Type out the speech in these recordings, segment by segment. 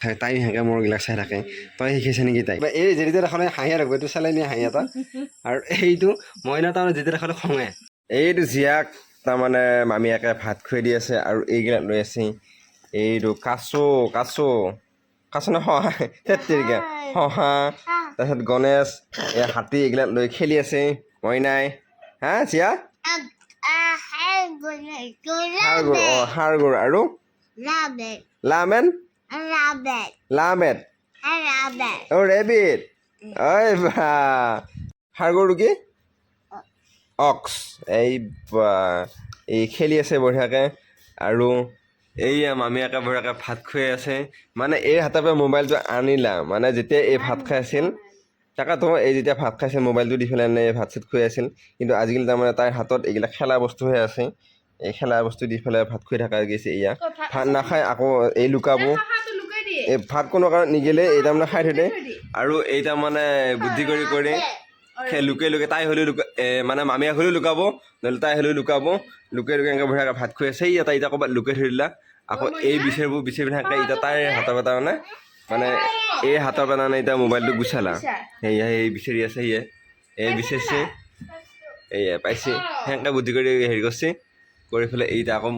থাকে তাই সেনেকৈ মোৰ গিলাক চাই থাকে। তই শিকিছে নেকি তাই এই যেতিয়া দেখালে হাঁহিয়ে ৰাখব এইটো চালাই নিয়ে হাঁহি এটা। আৰু এইটো মইনা তাৰমানে যেতিয়া দেখালে খঙে। এইটো জীয়াক তাৰমানে মামীয়েকে ভাত খুৱাই দি আছে আৰু এইগিলাক লৈ আছে। এইটো কাচু কাচু কাচু নহয় তেত্ৰিকা। শহা তাৰপিছত গণেশ এই হাতী এইগিলাক লৈ খেলি আছে। মইনাই হা চিয়া সাৰগুৰ অঁ সাৰগুৰ আৰু? লামেন লামেট অ' ৰেবিট ঐ বা সাৰগুৰটো কি অক্স এই বা এই খেলি আছে বঢ়িয়াকৈ। আৰু এইয়া মামীয়েকে বঢ়িয়াকৈ ভাত খুৱাই আছে। মানে এই হাতৰ পৰা মোবাইলটো আনিলা। মানে যেতিয়া এই ভাত খাই আছিল তাকেতো এই যেতিয়া ভাত খাইছিল মোবাইলটো দি পেলাই এনে ভাত চাত খুৱাই আছিল। কিন্তু আজিকালি তাৰমানে তাইৰ হাতত এইবিলাক খেলা বস্তুহে আছে। এই খেলা বস্তু দি পেলাই ভাত খুৱাই থকা গৈছে এয়া ভাত নাখায় আকৌ এই লুকাব। এই ভাত কোনো কাৰণত নিগিলে এই তাৰমানে খাই থৈ দিয়ে আৰু এই তাৰমানে বুদ্ধি কৰি কৰি সেই লুকাই লুকাই তাই হ'লেও লুকা মানে মামীয়ে হ'লেও লুকাব নহ'লে তাই হ'লেও লুকাব। লুকাই লুকাই এনেকৈ বঢ়িয়াকৈ ভাত খুৱাই আছে। এতিয়া এতিয়া ক'ৰবাত লুকাই থৈ দিলা। আকৌ এই বিচাৰিবোৰ বিচাৰি থাকে এতিয়া তাইৰ হাতৰ পৰা তাৰমানে মানে এই হাতৰ পৰা তাৰমানে এতিয়া মোবাইলটো গুচালা। সেয়া সেই বিচাৰি আছে সেয়ে। এই বিচাৰিছে। এয়া পাইছে। সেনেকৈ বুদ্ধি কৰি হেৰি কৰিছে। কৰি পেলাই এইটা আকৌ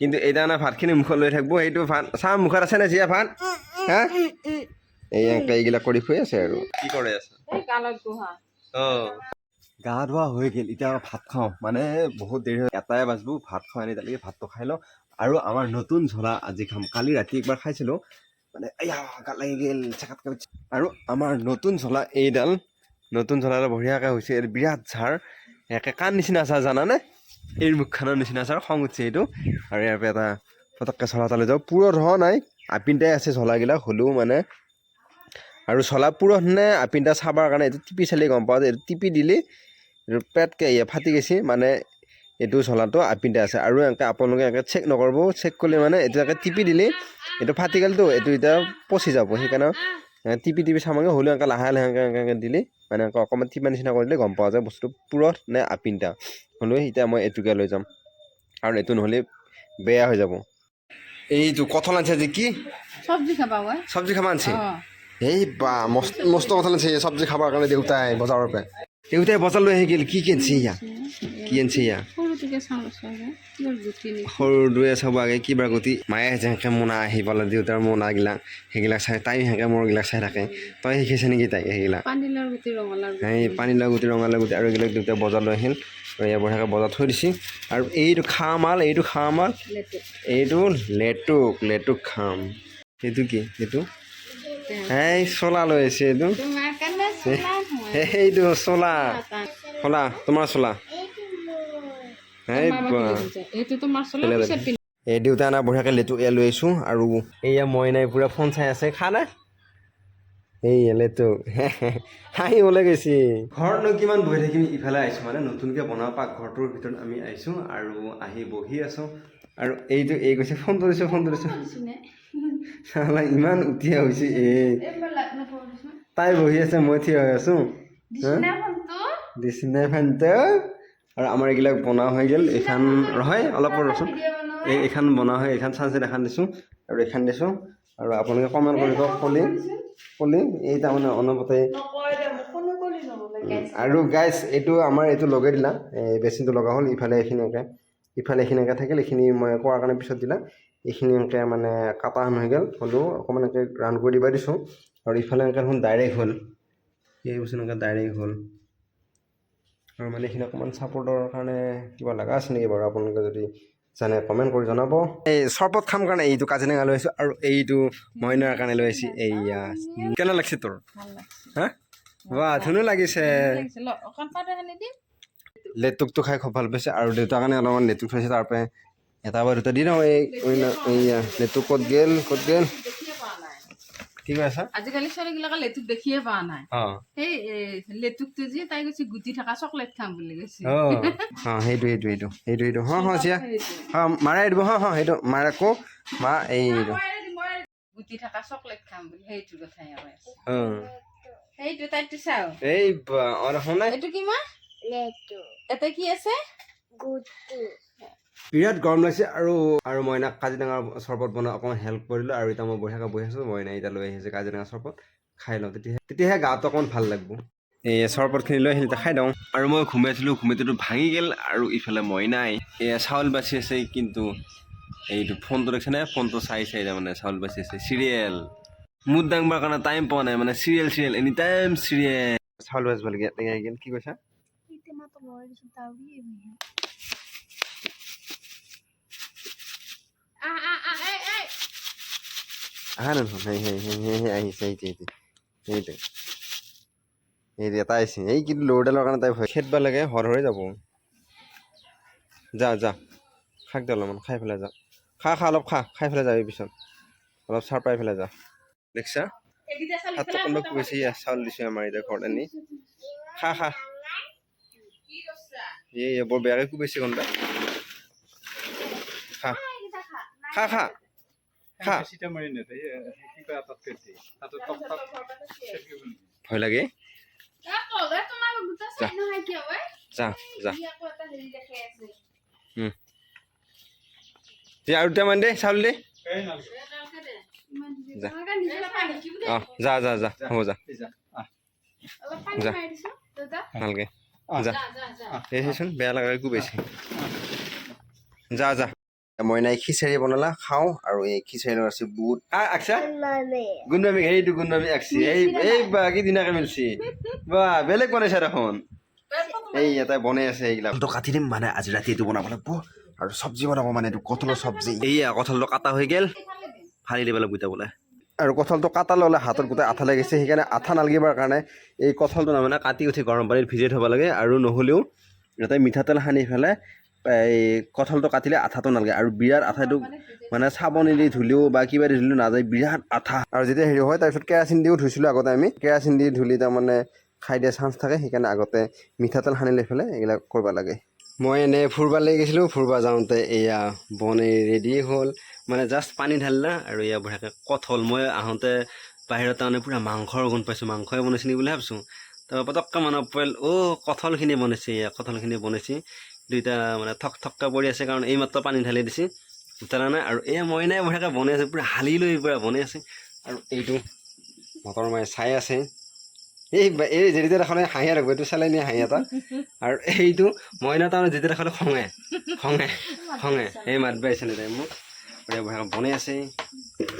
কিন্তু এই তাৰমানে ভাতখিনি মুখত লৈ থাকিব সেইটো ভাত চাহ মুখত আছে নে জীয়া ভাত? হা? এই এনেকৈ এইবিলাক কৰি খুৱাই আছে আৰু। কি কৰে আছে? অঁ। গা ধোৱা হৈ গ'ল এতিয়া ভাত খাওঁ। মানে বহুত দেৰি হৈ এটাই বাজিব ভাত খাওঁ আনি তালৈকে ভাতটো খাই লওঁ। আৰু আমাৰ নতুন ঝলা আজি খাম। কালি ৰাতি একবাৰ খাইছিলোঁ। মানে এয়া গাত লাগি গ'ল চেকাত আৰু আমাৰ নতুন ঝলা এইডাল নতুন ঝলাডাল বঢ়িয়াকৈ হৈছে এইটো বিৰাট ঝাৰ। একে কাণ নিচিনা আছে জানানে? এই মুখখনৰ নিচিনা আৰু খং উঠিছে এইটো। আৰু ইয়াৰ পৰা এটা পটককৈ চলা লৈ যাওঁ পুৰত হোৱা নাই। আপিনটাই আছে চলাগিলাক হ'লেও মানে। আৰু চলা পুৰত নে আপিনটা চাবৰ কাৰণে এইটো টিপি চালি গম পাওঁ। যে এইটো টিপি দিলে, এইটো পেটকৈ ইয়ে ফাটি গৈছে মানে এইটো চলাটো আপিনটা আছে। আৰু এনেকৈ আপোনালোকে এনেকৈ চেক নকৰিব। চেক কৰিলে মানে এইটো এনেকৈ টিপি দিলে, এইটো ফাটি গ'লতো, এইটো এতিয়া পচি যাব। সেইকাৰণে টিপি টিপি চামাগে হ'লেও এনেকৈ লাহে লাহে এনেকৈ এনেকৈ দিলে মানে এনেকৈ অকণমান টিপা নিচিনা কৰিলে গম পোৱা যায় বস্তুটো পুৰত নে আপিনটা হ'লেও এতিয়া মই এইটোকে লৈ যাম। কাৰণ এইটো নহ'লে বেয়া হৈ যাব। এইটো কঁঠাল আনছে যে কি? চব্জি খাবা আনছে? এই বা মস্ত মস্ত কথা আছে চব্জি খাবৰ কাৰণে দেউতাই বজাৰৰ পৰা। দেউতাই বজাৰ লৈ আহি গ'ল কি কি আনিছে ইয়া? কি আনিছে ইয়া? সৰুটোকে চাওঁ চাওঁ মোৰ গুটি নি সৰু দুয়ে চাব আগে কিবা গতি মায়ে যেনেকৈ মোনা আহি পালে দেউতাৰ মোনাগিলাক সেইগিলাক চাই তাই সেনেকৈ মোৰগিলাক চাই থাকে। তই শিকিছে নেকি তাই সেইগিলাক পানীলাওৰ গুটি ৰঙালাওৰ গুটি। এই পানীলাও গুটি ৰঙালাও গুটি আৰু এইবিলাক দেউতাই বজাৰ লৈ আহিল। ইয়াৰ বঢ়িয়াকৈ বজাৰ থৈ দিছে। আৰু এইটো খাম মাল এইটো খাম লেটু এইটো লেটুক লেটুক খাম। এইটো কি? এইটো? এই চলা লৈ আহিছে এইটো কাৰণে চোলা মই চলা তোমাৰ চলা এই এইটো দেউতা অনা বঢ়িয়াকৈ লেটু এয়া লৈ আহিছোঁ আৰু এয়া মইনাই পূৰা ফোন চাই আছে। খা না। এই লেটু। হাঁহি ওলাই গৈছে। ঘৰতনো কিমান বহি থাকিম ইফালে আহিছোঁ মানে নতুনকৈ বনোৱা পাকঘৰটোৰ ভিতৰত আমি আহিছোঁ আৰু আহি বহি আছোঁ। আৰু এইটো এই কৈছে ফোনটো দিছোঁ ফোনটো দিছোঁ চালা ইমান উঠিয়া হৈছে এই। তাই বহি আছে মই থিয় হৈ আছোঁ। ফেনটো? আৰু আমাৰ এইবিলাক বনোৱা হৈ গ'ল। এইখন ৰহয় অলপ ৰচোন। এই এইখন বনোৱা হয় এইখন চাঞ্চেত এখন দিছোঁ। আৰু এইখন দিছোঁ। আৰু আপোনালোকে কমেণ্ট কৰিব কলি কলি এই তাৰমানে অনবতে আৰু গাইজ এইটো আমাৰ এইটো লগাই দিলা। এই বেচিনটো লগা হ'ল ইফালে এইখিনি এনেকৈ ইফালে এইখিনি এনেকৈ থাকিল এইখিনি মই কোৱাৰ কাৰণে পিছত দিলা। এইখিনি এনেকৈ মানে কাটা হৈ গ'ল হ'লেও অকণমান এনেকৈ ৰাউণ্ড কৰি দিবা দিছোঁ। আৰু ইফালে এনেকৈ দেখোন ডাইৰেক্ট হ'ল। এই বস্তু এনেকৈ ডাইৰেক্ট হ'ল। আৰু মানে এইখিনি অকণমান ছাপৰ্টৰ কাৰণে কিবা লগা আছে নেকি বাৰু? আপোনালোকে যদি জানে কমেণ্ট কৰি জনাব। এই চৰবত খাম কাৰণে এইটো কাজিনেঙা লৈ আহিছোঁ আৰু এইটো মইনাৰ কাৰণে লৈ আহিছোঁ। এইয়া কেনে লাগিছে তোৰ? হা? বাহ ধুনীয়া লাগিছে। লেটুকটো খাই খুব ভালো পাইছে আৰু দেউতাৰ কাৰণে অলপমান লেটুক থৈছে তাৰ পৰা এটা বা দুটা দি দিওঁ। এই লেটুক ক'ত গ'ল ক'ত গ'ল? কি কৈ আজিকালি ছোৱালীবিলাকে লেটুক দেখিয়ে পোৱা নাই। সেই এ, লেটুকটো যে তাই কৈছে গুটি থকা চকলেট খাম বুলি কৈছে। অঁ। সেইটো সেইটো সেইটো সেইটো সেইটো। হ হ চিয়া অঁ মাৰাই দিব হ হ সেইটো মাৰে আকৌ মা এইটো। গুটি থকা চকলেট খাম বুলি সেইটো কথাই কৈ সেইটো তাইতো চাও। এই শুনাই। এইটো কিমান Leto, এতে কি আছে? বিৰাট গৰম লাগিছে আৰু আৰু মইনাক কাজিৰঙাৰ চৰবত বনাই অকণমান হেল্প কৰিলোঁ আৰু এতিয়া মই বঢ়িয়াকৈ বহি আছোঁ মইনা এতিয়া লৈ আহিছে কাজিৰঙা চৰবত খাই লওঁ তেতিয়াহে তেতিয়াহে গাটো অকণমান ভাল লাগিব। এই চৰবতখিনি লৈ আহিলোঁ খাই দিওঁ আৰু মই ঘুমাই আছিলোঁ ঘুমাইটোতো ভাঙি গ'ল আৰু ইফালে মইনাই এয়া চাউল বাচি আছে কিন্তু এইটো ফোনটো দেখিছেনে? ফোনটো চাই চাই তাৰমানে চাউল বাচি আছে চিৰিয়েল। মুড দাঙবাৰ কাৰণে টাইম পোৱা নাই মানে serial serial any time serial. চাউল বাচিব লাগে টেঙাই গ'ল কি কৈছা আহ আহ আহ এই এই আহা নহয় সেই সেই সেই সেই সেই আহিছে এইটো এইটো এইটো এইটো এটা আহিছে এই কিন্তু ল'ৰডালৰ কাৰণে তাই ভয় খেদবা লাগে হৰ হৰে যাব যা যা শাক দে অলপমান খাই পেলাই যা খা খা অলপ খা খাই পেলাই যাবি পিছত অলপ চাৰ পাই পেলাই যা দেখিছা হাতটো কোনোবা কৈছে ইয়া চাউল দিছোঁ আমাৰ এতিয়া ঘৰত আনি খা খা? এই এই বৰ বেয়াকৈ কোবাইছে কোনোবা খা খা খা। খা। ভয় লাগে? যা যা দেখাই দে আৰু দুটামান দে চাউল দে। যা। অঁ যা যা যা। হ'ব যা। যা যা। ভালকে যা। যা, যা, যা। হেচোন বেয়া লগা কোবাইছে যা যা। মইনাই খিচাৰি বনালা খাওঁ আৰু এই খিচাৰি আছে বুট। আ আকছা গুণবামী সেইটো গুণবামী আকছি। এই এই বা কি দিনাকে মিলছি? বা বেলেগ বনাইছা দেখোন। এই এটা বনাই আছে এইগিলা কঁঠালটো কাটি দিম মানে আজি ৰাতি এইটো বনাব লাগিব আৰু চব্জি বনাব মানে এইটো কঁঠালৰ চব্জি। এইয়া কঁঠালটো কাটা হৈ গ'ল। ফালি দিব লাগিব এতিয়া বোলে। আৰু কঁঠালটো কাটা ল'লে হাতত গোটেই আঠা লাগিছে সেইকাৰণে আঠা নালাগিবৰ কাৰণে এই কঁঠালটো তাৰমানে কাটি উঠি গৰম পানীত ভিজাই থ'ব লাগে। আৰু নহ'লেও ইয়াতে মিঠাতেল সানি পেলাই এই কঁঠালটো কাটিলে আঠাটো নালাগে আৰু বিৰাট আঠাটো মানে চাবোন দি ধুলেও বা কিবা দি ধুলেও নাযায় বিৰাট আঠা। আৰু যেতিয়া হেৰি হয় তাৰপিছত কেৰাচিন দিও ধুইছিলোঁ আগতে আমি। কেৰাচিন দি ধুলি তাৰমানে খাই দিয়া চান্স থাকে সেইকাৰণে আগতে মিঠাতেল সানি লৈ পেলাই এইবিলাক কৰিব লাগে। মই এনেই ফুৰবালৈ গৈছিলোঁ ফুৰব যাওঁতে এয়া বনে ৰেডি হ'ল। মানে জাষ্ট পানী ঢালিলা আৰু এয়া বঢ়িয়াকৈ কঠল। মই আহোঁতে বাহিৰত তাৰমানে পূৰা মাংসৰ গুণ পাইছোঁ মাংসই বনাইছে নেকি বুলি ভাবিছোঁ। তাৰপৰা পটককৈ মনত পৰিল অ' কঠলখিনি বনাইছে এয়া কঠলখিনি বনাইছে। দুইটা মানে থক থককৈ পৰি আছে, কাৰণ এইমাত্ৰ পানী ঢালি দিছে। উতলা নাই আৰু এই মইনাই বঢ়িয়াকৈ বনাই আছে, পূৰা হালি লৈ পূৰা বনাই আছে। আৰু এইটো মটৰ মায়ে চাই আছে। এই এই যেতিয়া দেখালে হাঁহিয়ে ৰাখব এইটো চালাই নিয়ে হাঁহি এটা। আৰু এইটো মইনা তাৰমানে যেতিয়া দেখালে খঙে খঙে খঙে। এই মাত বাইছে নে তাই মোক। বঢ়িয়া বঢ়িয়াকৈ বনাই আছে।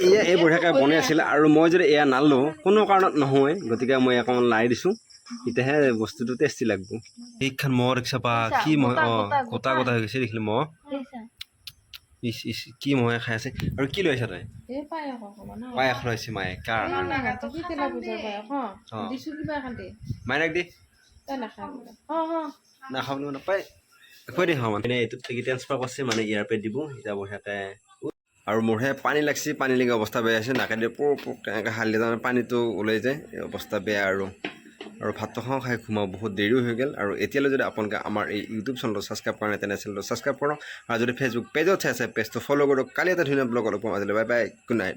এয়া, এই বঢ়িয়াকৈ বনাই আছিলে। আৰু মই যদি এয়া নালোঁ, কোনো কাৰণত নহয়, গতিকে মই অকণমান লাই দিছোঁ। তেতিয়াহে বস্তুটো টেষ্টি লাগব। এইখন মহ দেখিছা পা কি মহ অঁ গোটা গোটা। হৈ গৈছে দেখিলি মহ। ইচ ইচ কি মহে খাই আছে? আৰু কি লৈছা তই? এই পায়স লৈছে মায়ে কাৰ? মাইনাক দি। তাই নাখাবলৈ নাপায় কৈ দে মানে এইটোত ট্ৰেন্সফাৰ কৰিছে মানে ইয়াৰ পৰা দিব এতিয়া বঢ়িয়াকৈ আৰু মোৰহে পানী লাগছি পানী লাগি অৱস্থা বেয়া হৈছে নাকেদি পোক পোক এনেকৈ হালিলে তাৰমানে পানীটো ওলাই যায় অৱস্থা বেয়া আৰু। আৰু ভাতটো খাওঁ, খাই সোমাওঁ বহুত দেৰিও হৈ গ'ল। আৰু এতিয়ালৈ যদি আপোনালোকে আমাৰ এই ইউটিউব চেনেলটো ছাবস্ক্ৰাইব কৰা নাই, তেনে চেনেলটো ছাবস্ক্ৰাইব কৰক। আৰু যদি ফেচবুক পেজত চাই আছে পেজটো ফ'ল' কৰক। কালি এটা ধুনীয়া ব্লগ অলপ পাম বাই বাই গুড নাইট